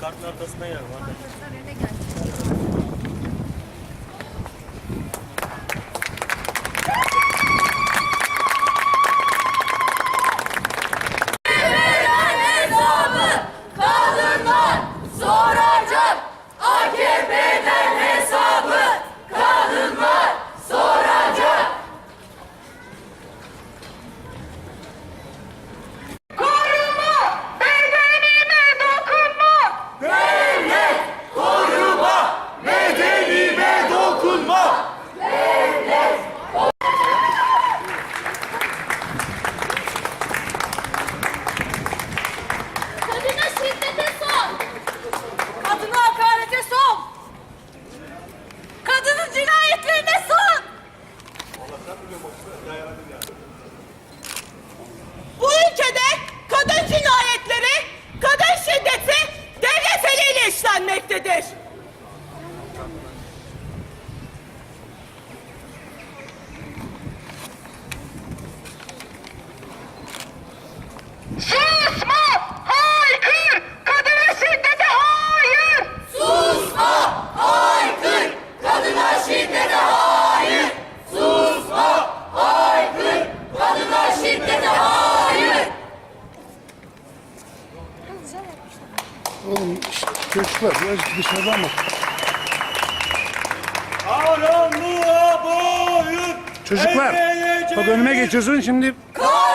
kartın arkasına yer var. Kartın önüne gel. Bu ülkede kadın cinayetleri, kadın şiddeti devlet eliyle işlenmektedir. Susma! Haykır! Kadına şiddete hayır! Susma! Haykır! Kadına şiddete hayır! Susma! Haykır! Kadına şiddete hayır! Oğlum şşt, çocuklar biraz dışarıdan bak. Karanlığa boyun Çocuklar bak önüme geçiyorsun şimdi Karanlığa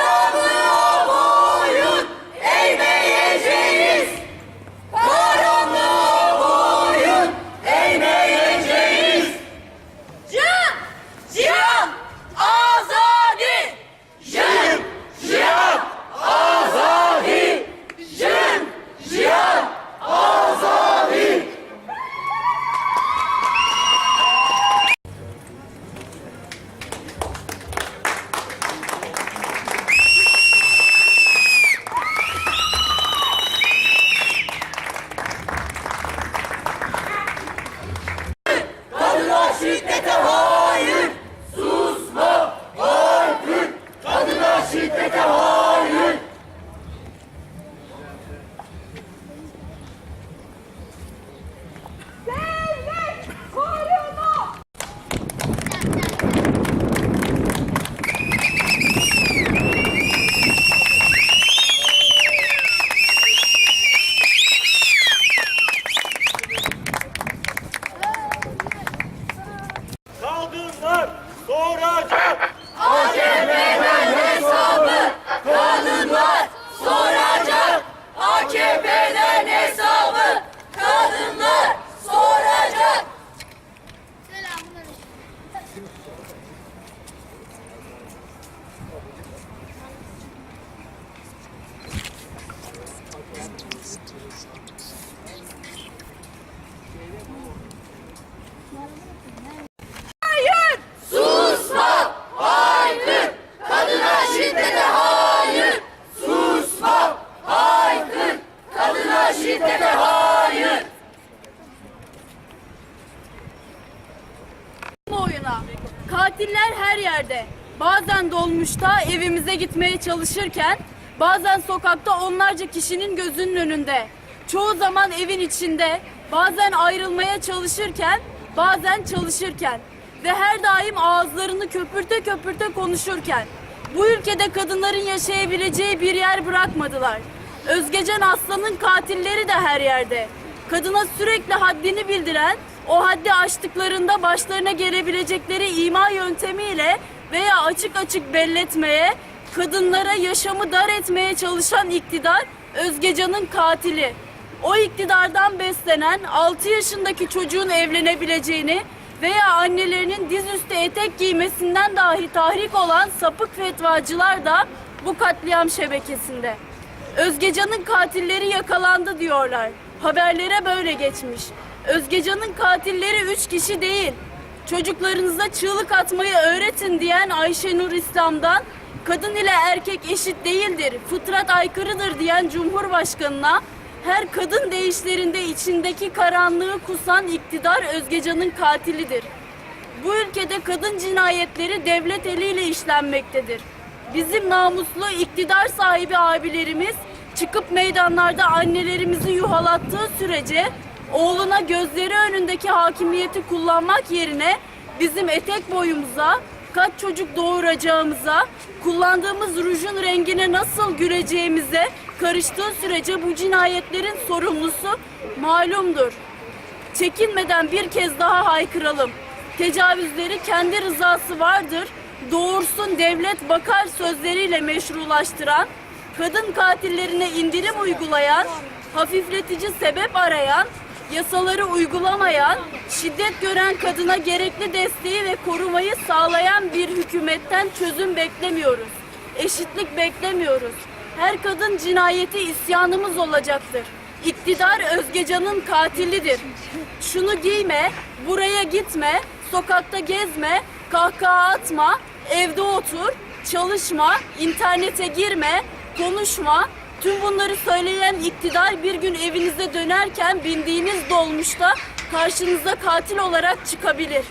Soracak. AKP'den hesabı kadınlar soracak. AKP'den hesabı kadınlar soracak. Hayır! Susma! Haykır! Kadına şiddete hayır! Susma! Haykır! Kadına şiddete hayır! oyuna. Katiller her yerde. Bazen dolmuşta evimize gitmeye çalışırken, bazen sokakta onlarca kişinin gözünün önünde. Çoğu zaman evin içinde, bazen ayrılmaya çalışırken, bazen çalışırken ve her daim ağızlarını köpürte köpürte konuşurken. Bu ülkede kadınların yaşayabileceği bir yer bırakmadılar. Özgecan Aslan'ın katilleri de her yerde. Kadına sürekli haddini bildiren, o haddi aştıklarında başlarına gelebilecekleri ima yöntemiyle veya açık açık belletmeye, kadınlara yaşamı dar etmeye çalışan iktidar Özgecan'ın katili. O iktidardan beslenen 6 yaşındaki çocuğun evlenebileceğini veya annelerinin dizüstü etek giymesinden dahi tahrik olan sapık fetvacılar da bu katliam şebekesinde. Özgecan'ın katilleri yakalandı diyorlar. Haberlere böyle geçmiş. Özgecan'ın katilleri üç kişi değil. Çocuklarınıza çığlık atmayı öğretin diyen Ayşenur İslam'dan kadın ile erkek eşit değildir, fıtrat aykırıdır diyen Cumhurbaşkanına her kadın değişlerinde içindeki karanlığı kusan iktidar Özgecan'ın katilidir. Bu ülkede kadın cinayetleri devlet eliyle işlenmektedir. Bizim namuslu iktidar sahibi abilerimiz çıkıp meydanlarda annelerimizi yuhalattığı sürece Oğluna gözleri önündeki hakimiyeti kullanmak yerine bizim etek boyumuza, kaç çocuk doğuracağımıza, kullandığımız rujun rengine nasıl güleceğimize karıştığı sürece bu cinayetlerin sorumlusu malumdur. Çekinmeden bir kez daha haykıralım. Tecavüzleri kendi rızası vardır. Doğursun devlet bakar sözleriyle meşrulaştıran, kadın katillerine indirim uygulayan, hafifletici sebep arayan, yasaları uygulamayan, şiddet gören kadına gerekli desteği ve korumayı sağlayan bir hükümetten çözüm beklemiyoruz. Eşitlik beklemiyoruz. Her kadın cinayeti isyanımız olacaktır. İktidar Özgecan'ın katilidir. Şunu giyme, buraya gitme, sokakta gezme, kahkaha atma, evde otur, çalışma, internete girme, konuşma. Tüm bunları söyleyen iktidar bir gün evinize dönerken bindiğiniz dolmuşta karşınıza katil olarak çıkabilir.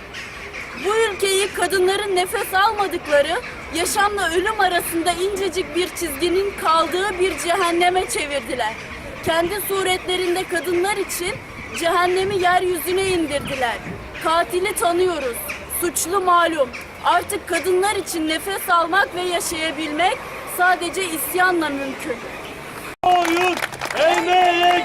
Bu ülkeyi kadınların nefes almadıkları, yaşamla ölüm arasında incecik bir çizginin kaldığı bir cehenneme çevirdiler. Kendi suretlerinde kadınlar için cehennemi yeryüzüne indirdiler. Katili tanıyoruz. Suçlu malum. Artık kadınlar için nefes almak ve yaşayabilmek sadece isyanla mümkün. Oyun emeğe